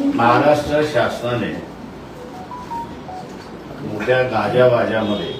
महाराष्ट्र शासनाने मोठ्या गाजावाजामध्ये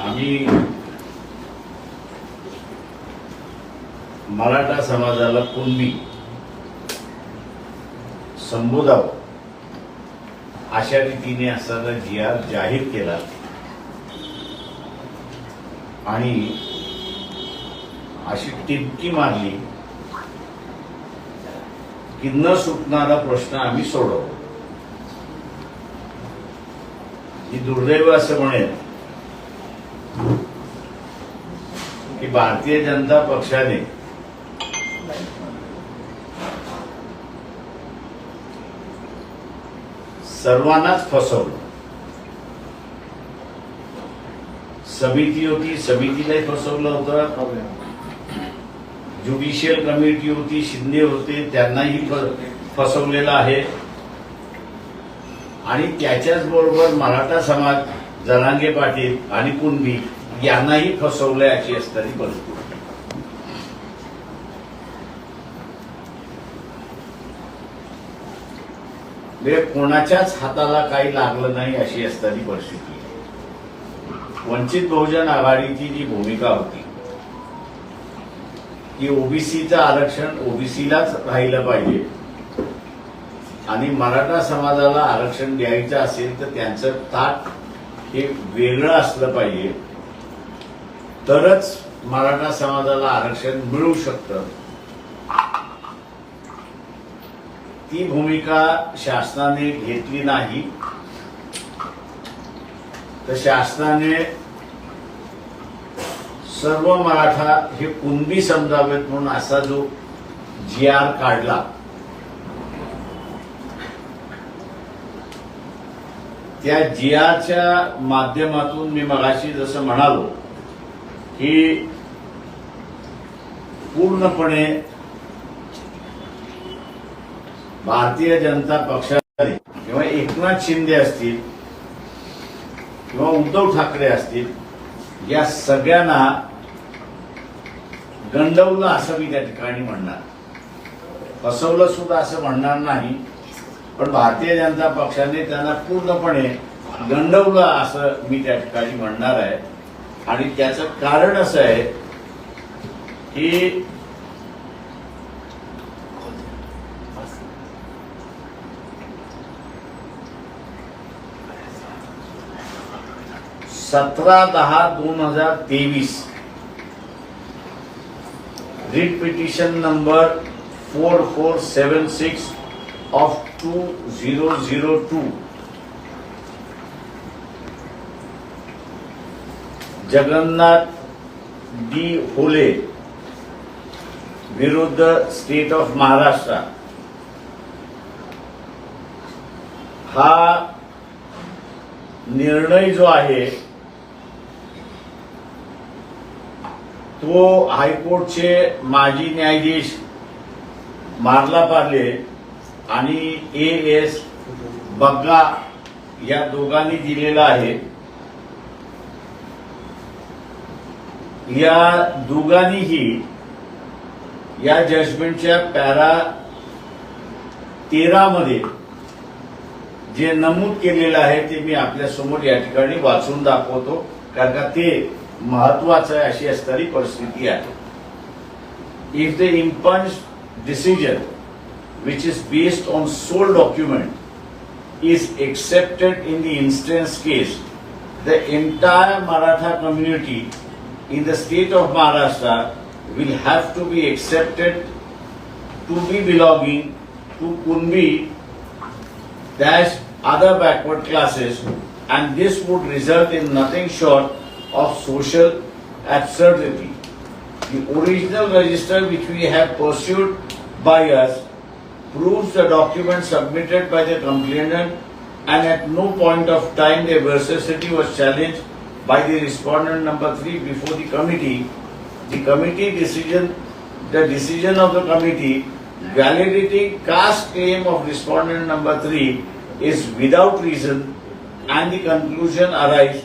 आम्ही मराठा समाजाला कुणबी संबोधावं अशा रीतीने असताना जी आर जाहीर केला. आणि अशी टिपकी मारली. की न सुटणारा प्रश्न आम्ही सोडवतो. ही दुर्दैव असं म्हणेल की भारतीय जनता पक्षाने सर्वांनाच फसवलं. समिती होती समितीलाही फसवलं होतं. ज्युडिशियल कमिटी होती शिंदे होते त्यांनाही फसवलेला आहे. आणि त्याच्याच बरोबर मराठा समाज जरांगे पाटील आणि कुणबी यांनाही फसवलंय अशी असणारी परिस्थिती म्हणजे कोणाच्याच हाताला काही लागलं नाही अशी असणारी परिस्थिती वंचित बहुजन आघाडीची जी भूमिका होती की ओबीसीचं आरक्षण ओबीसीलाच राहिलं पाहिजे. आणि मराठा समाजाला आरक्षण द्यायचं असेल तर त्यांचं ताट हे वेगळं असलं पाहिजे. तरच मराठा समाजाला आरक्षण मिळू शकतं. ती भूमिका शासनाने घेतली नाही. तर शासनाने सर्व मराठा हे कुणबी समजावेत म्हणून असा जो जी आर काढला त्या जी आरच्या माध्यमातून मी मगाशी जसं म्हणालो की पूर्णपणे भारतीय जनता पक्षाने किंवा एकनाथ शिंदे असतील किंवा उद्धव ठाकरे असतील या सगळ्यांना गंडवलं असं मी त्या ठिकाणी म्हणणार. फसवलं सुद्धा असं म्हणणार नाही पण भारतीय जनता पक्षाने त्यांना पूर्णपणे गंडवलं असं मी त्या ठिकाणी म्हणणार आहे. आणि त्याचं कारण असं आहे की सतरा दहा दोन हजार तेवीस. Writ petition number four four seven six of two zero zero two Jagannath D Hole विरुद्ध स्टेट ऑफ महाराष्ट्र. हा निर्णय जो आहे तो हायकोर्टचे माजी न्यायाधीश मारला पार्ले आणि ए एस बग्गा या दोघांनी दिलेला आहे. या दोघांनीही या जजमेंटच्या पॅरा तेरा मध्ये जे नमूद केलेलं आहे ते मी आपल्यासमोर या ठिकाणी वाचून दाखवतो कारण का ते महत्वाचं आहे अशी असणारी परिस्थिती आहे if the impulse decision which is based on sole document is accepted in the instance case, the entire Maratha community in the state of Maharashtra will have to be accepted to be belonging to Kunbi dash other backward classes and this would result in nothing short of social absurdity. The original register which we have pursued by us proves the document submitted by the complainant and at no point of time their veracity was challenged by the respondent number three before the committee. The committee decision, the decision of the committee validating caste claim of respondent number three is without reason and the conclusion arise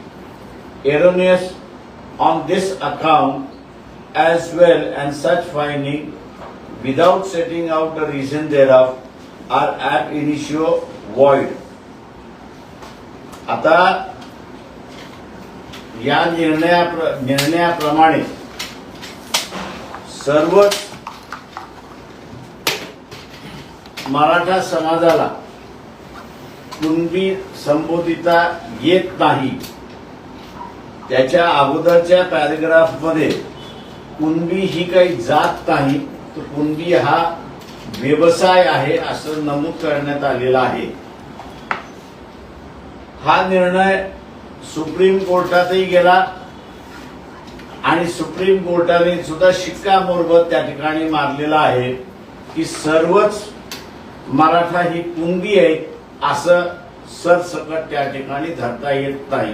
erroneous on this account as well and such finding without setting out the reason thereof are at initio void. आता या निर्णया निर्णयाप्रमाणे सर्वच मराठा समाजाला कुणबी संबोधिता येत नाही त्याच्या अगोदरच्या पॅरेग्राफमध्ये कुणबी ही काही जात नाही तर कुणबी हा व्यवसाय आहे असं नमूद करण्यात आलेलं आहे. हा निर्णय सुप्रीम कोर्टातही गेला आणि सुप्रीम कोर्टाने सुद्धा शिक्कामोर्बत त्या ठिकाणी मारलेला आहे की सर्वच मराठा ही कुणबी आहे असं सरसकट त्या ठिकाणी धरता येत नाही.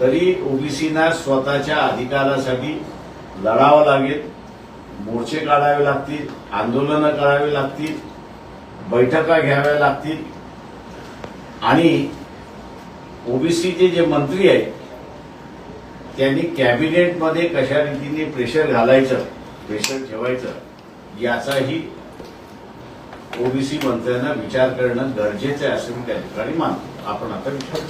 तरी ओबीसीना स्वतःच्या अधिकारासाठी लढावं लागेल. मोर्चे काढावे लागतील आंदोलनं करावी लागतील बैठका घ्याव्या लागतील. आणि ओबीसीचे जे मंत्री आहेत त्यांनी कॅबिनेटमध्ये कशा रीतीने प्रेशर घालायचं प्रेशर ठेवायचं याचाही ओबीसी मंत्र्यांना विचार करणं गरजेचं आहे असं मी त्या ठिकाणी मानतो. आपण आता विचार